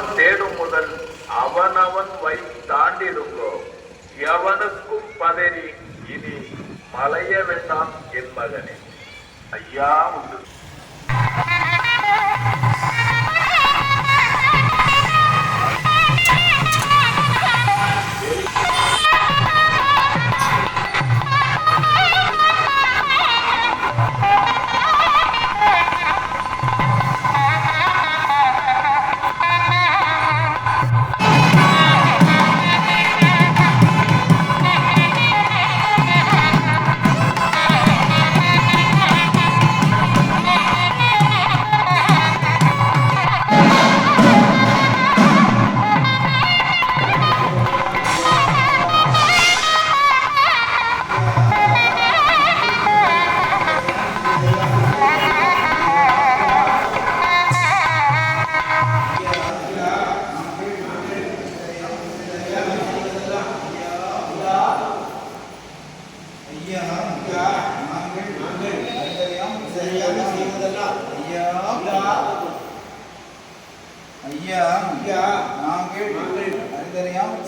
தேடும் முதல் அவனவன் வை தாண்டிடுங்கோ. எவனுக்கும் பதறி இனி மலைய வேண்டாம் என் மகனே. ஐயா உண்டு.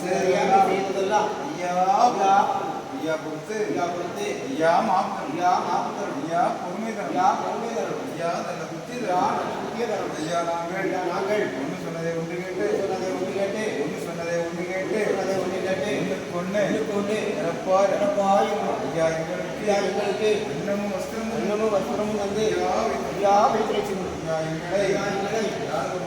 தெரியாம செய்ததெல்லாம் ஐயா ஐயா கொடுத்து ஐயா கொடுத்து ஐயா மாப்பன் ஐயா மாப்பன் ஐயா பொறுமை தரும் ஐயா பொறுமை தரும் ஐயா தன்னை புத்தி ஐயா புத்திய தரும் ஐயா நாங்கள் நாங்கள் ஒன்று சொன்னதை ஒன்று கேட்டு சொன்னதை ஒன்று கேட்டு ஒன்று சொன்னதை ஒன்று இன்னமும் வஸ்திரமும் வந்து ஐயா ஐயா வைத்திருச்சு ஐயா எங்களை ஐயா எங்களை யாரும்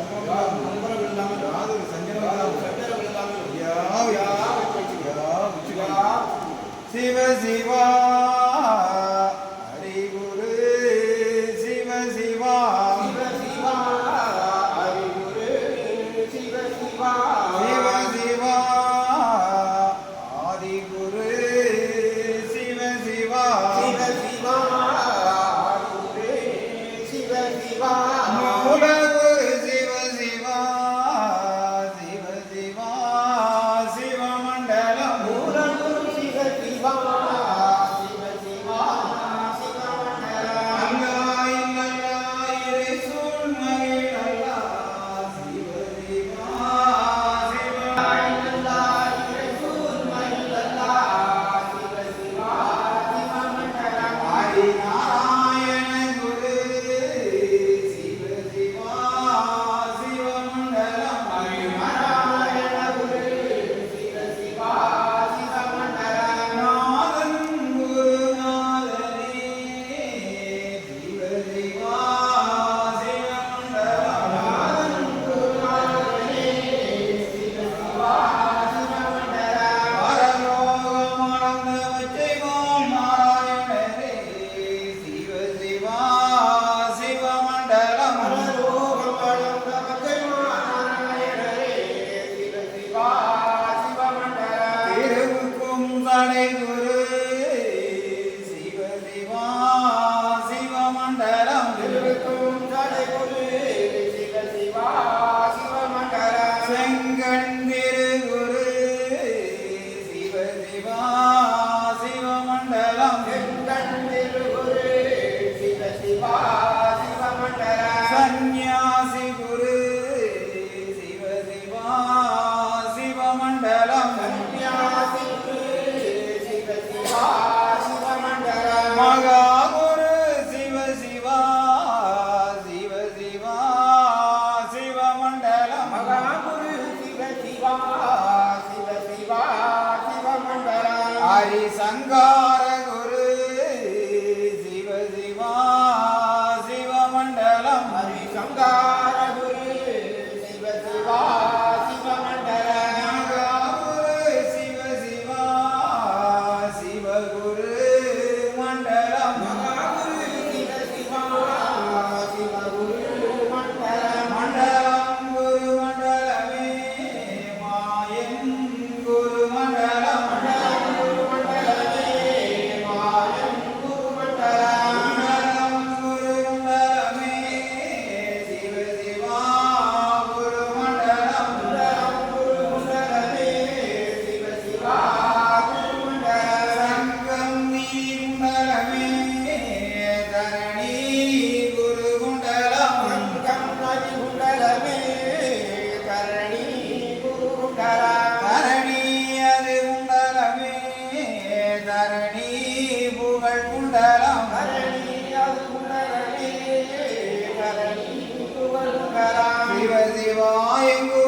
아 சிவசிவாயங்கு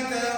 like that.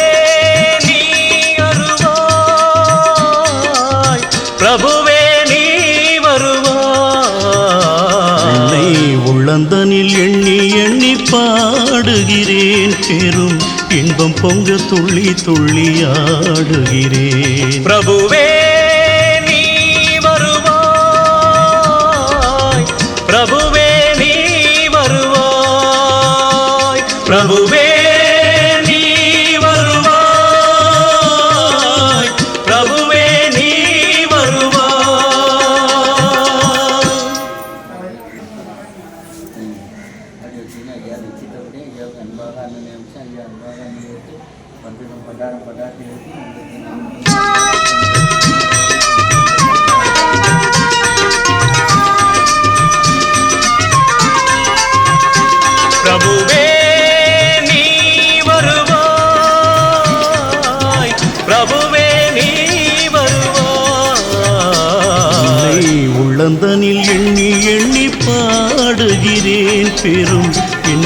பாடுகிறேன் பெரும் இன்பம் பொங்க துள்ளி துள்ளி ஆடுகிறேன். பிரபுவே